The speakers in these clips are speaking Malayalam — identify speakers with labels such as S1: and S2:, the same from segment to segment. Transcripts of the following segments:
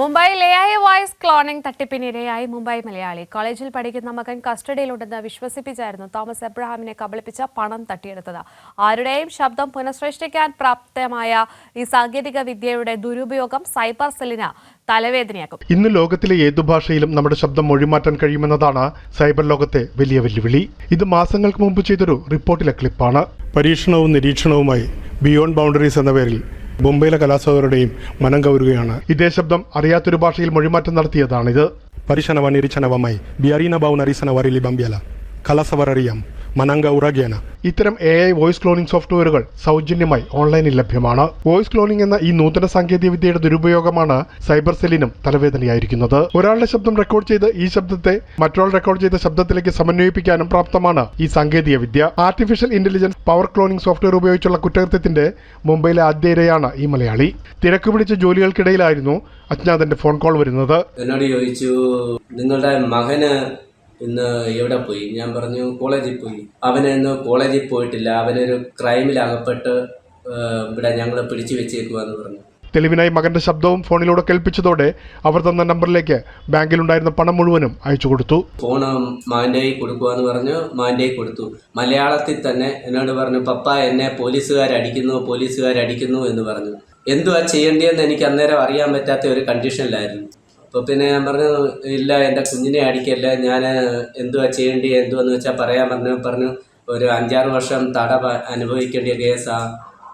S1: മുംബൈയിൽ എ ഐ വോയിസ് ക്ലോണിംഗ് തട്ടിപ്പിനിരയായി മുംബൈ മലയാളി. കോളേജിൽ പഠിക്കുന്ന മകൻ കസ്റ്റഡിയിലുണ്ടെന്ന് വിശ്വസിപ്പിച്ചായിരുന്നു തോമസ് എബ്രഹാമിനെ കബളിപ്പിച്ച പണം തട്ടിയെടുത്തത്. ആരുടെയും ശബ്ദം പുനഃസൃഷ്ടിക്കാൻ പ്രാപ്തമായ ഈ സാങ്കേതിക വിദ്യയുടെ ദുരുപയോഗം സൈബർ സെല്ലിന് തലവേദനയാക്കും.
S2: ഇന്ന് ലോകത്തിലെ ഏതു ഭാഷയിലും നമ്മുടെ ശബ്ദം മൊഴിമാറ്റാൻ കഴിയുമെന്നതാണ് സൈബർ ലോകത്തെ വലിയ വെല്ലുവിളി. ഇത് മാസങ്ങൾക്ക് മുമ്പ് ചെയ്തൊരു റിപ്പോർട്ടിലെ ക്ലിപ്പാണ്. പരീക്ഷണവും നിരീക്ഷണവുമായി ബിയോണ്ട് ബൗണ്ടറീസ് എന്ന പേരിൽ ബൊംബെയിലെ കലാസാഗരുടെയും മനം കവരുകയാണ്. ഇതേ ശബ്ദം അറിയാത്തൊരു ഭാഷയിൽ മൊഴിമാറ്റം നടത്തിയതാണിത്.
S3: പരിശനവ നിരീക്ഷണവുമായി ബിയറീനബാവ് ബൗ നരീസന കലാസവർ അറിയാം മനങ്ക ഉറഗേന
S2: ഇത്തരം എ ഐ വോയിസ് ക്ലോണിംഗ് സോഫ്റ്റ്വെയറുകൾ സൗജന്യമായി ഓൺലൈനിൽ ലഭ്യമാണ്. വോയിസ് ക്ലോണിംഗ് എന്ന ഈ നൂതന സാങ്കേതിക വിദ്യയുടെ ദുരുപയോഗമാണ് സൈബർ സെല്ലിനും തലവേദനയായിരിക്കുന്നത്. ഒരാളുടെ ശബ്ദം റെക്കോർഡ് ചെയ്ത് ഈ ശബ്ദത്തെ മറ്റൊരാൾ റെക്കോർഡ് ചെയ്ത ശബ്ദത്തിലേക്ക് സമന്വയിപ്പിക്കാനും പ്രാപ്തമാണ് ഈ സാങ്കേതിക വിദ്യ artificial intelligence power cloning software ഉപയോഗിച്ചുള്ള കുറ്റകൃത്യത്തിന്റെ മുംബൈയിലെ ആദ്യ ഇരയാണ് ഈ മലയാളി. തിരക്ക് പിടിച്ച ജോലികൾക്കിടയിലായിരുന്നു അജ്ഞാതന്റെ ഫോൺ കോൾ വരുന്നത്.
S4: എന്നോട് ചോദിച്ചു നിങ്ങളുടെ മകന് ഇന്ന് എവിടെ പോയി? ഞാൻ പറഞ്ഞു കോളേജിൽ പോയി. അവനിന്ന് കോളേജിൽ പോയിട്ടില്ല. അവനൊരു ക്രൈമിൽ അകപ്പെട്ട് ഇവിടെ ഞങ്ങൾ പിടിച്ചു വെച്ചേക്കുവാന്ന് പറഞ്ഞു.
S2: തെളിവിനായി മകന്റെ ശബ്ദവും ഫോണിലൂടെ കേൾപ്പിച്ചതോടെ അവർ തന്ന നമ്പറിലേക്ക് ബാങ്കിലുണ്ടായിരുന്ന പണം മുഴുവനും അയച്ചു കൊടുത്തു.
S4: ഫോൺ മാന്റെ കൊടുക്കുവാന്ന് പറഞ്ഞു മാന്റെ കൊടുത്തു. മലയാളത്തിൽ തന്നെ എന്നോട് പറഞ്ഞു പപ്പ എന്നെ പോലീസുകാരടിക്കുന്നു പോലീസുകാരടിക്കുന്നു എന്ന് പറഞ്ഞു. എന്തുവാ ചെയ്യേണ്ടതെന്ന് എനിക്ക് അന്നേരം അറിയാൻ പറ്റാത്ത ഒരു കണ്ടീഷനിലായിരുന്നു അപ്പോൾ പിന്നെ ഞാൻ പറഞ്ഞു ഇല്ല എന്റെ കുഞ്ഞിനെ അടിക്കല്ല ഞാൻ എന്തുവാ ചെയ്യേണ്ടി? എന്തുവെന്ന് വെച്ചാൽ പറയാൻ പറഞ്ഞു പറഞ്ഞു ഒരു അഞ്ചാറ് വർഷം തട അനുഭവിക്കേണ്ട കേസാ.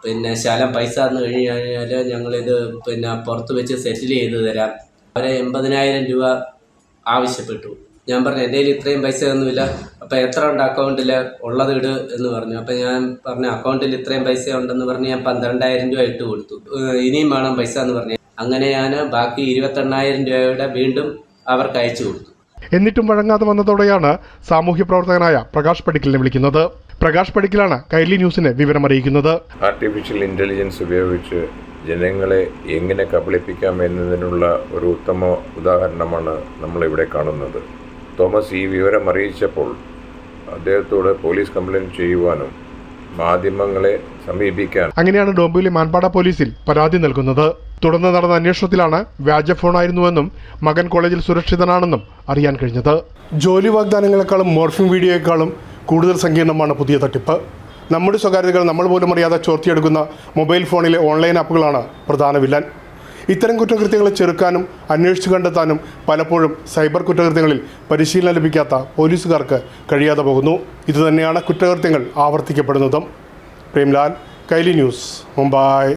S4: പിന്നെ ശാലം പൈസ തന്നു കഴിഞ്ഞ് കഴിഞ്ഞാൽ ഞങ്ങളിത് പിന്നെ പുറത്ത് വെച്ച് സെറ്റിൽ ചെയ്ത് തരാം. അവരെ എൺപതിനായിരം രൂപ ആവശ്യപ്പെട്ടു. ഞാൻ പറഞ്ഞു എന്റെ കയ്യിൽ ഇത്രയും പൈസ ഒന്നുമില്ല. അപ്പോൾ എത്ര ഉണ്ട് അക്കൗണ്ടിൽ ഉള്ളത് ഇട് എന്ന് പറഞ്ഞു. അപ്പോൾ ഞാൻ പറഞ്ഞു അക്കൗണ്ടിൽ ഇത്രയും പൈസ ഉണ്ടെന്ന് പറഞ്ഞ് ഞാൻ പന്ത്രണ്ടായിരം രൂപ ഇട്ട് കൊടുത്തു. ഇനിയും വേണം പൈസ എന്ന് പറഞ്ഞു. അങ്ങനെ ഞാൻ ബാക്കി ഇരുപത്തെണ്ണായിരം രൂപയുടെ വീണ്ടും അവർക്ക് അയച്ചു കൊടുത്തു.
S2: എന്നിട്ടും വഴങ്ങാതെ വന്നതോടെയാണ് സാമൂഹ്യ പ്രവർത്തകനായ പ്രകാശ് പടിക്കലിനെ വിളിക്കുന്നത്. പ്രകാശ് പടിക്കലാണ് കൈലി ന്യൂസിനെ വിവരമറിയിക്കുന്നത്
S5: ആർട്ടിഫിഷ്യൽ ഇന്റലിജൻസ് ഉപയോഗിച്ച് ജനങ്ങളെ എങ്ങനെ കബളിപ്പിക്കാം എന്നതിനുള്ള ഒരു ഉത്തമ ഉദാഹരണമാണ് നമ്മളിവിടെ കാണുന്നത്. തോമസ് ഈ വിവരം അറിയിച്ചപ്പോൾ അദ്ദേഹത്തോട് പോലീസ് കംപ്ലയിന്റ് ചെയ്യുവാനും മാധ്യമങ്ങളെ സമീപിക്കാൻ
S2: അങ്ങനെയാണ് ഡോംബിയിലെ മാൻപാട പോലീസിൽ പരാതി നൽകുന്നത്. തുടർന്ന് നടന്ന അന്വേഷണത്തിലാണ് വ്യാജ ഫോണായിരുന്നുവെന്നും മകൻ കോളേജിൽ സുരക്ഷിതനാണെന്നും അറിയാൻ കഴിഞ്ഞത്. ജോലി വാഗ്ദാനങ്ങളെക്കാളും മോർഫിംഗ് വീഡിയോയെക്കാളും കൂടുതൽ സങ്കീർണമാണ് പുതിയ തട്ടിപ്പ്. നമ്മുടെ സ്വകാര്യതകൾ നമ്മൾ പോലും അറിയാതെ ചോർത്തിയെടുക്കുന്ന മൊബൈൽ ഫോണിലെ ഓൺലൈൻ ആപ്പുകളാണ് പ്രധാന വില്ലൻ. ഇത്തരം കുറ്റകൃത്യങ്ങളെ ചെറുക്കാനും അന്വേഷിച്ചു കണ്ടെത്താനും പലപ്പോഴും സൈബർ കുറ്റകൃത്യങ്ങളിൽ പരിശീലനം ലഭിക്കാത്ത പോലീസുകാർക്ക് കഴിയാതെ പോകുന്നു. ഇതുതന്നെയാണ് കുറ്റകൃത്യങ്ങൾ ആവർത്തിക്കപ്പെടുന്നതും. പ്രേംലാൽ കൈലി ന്യൂസ് മുംബൈ.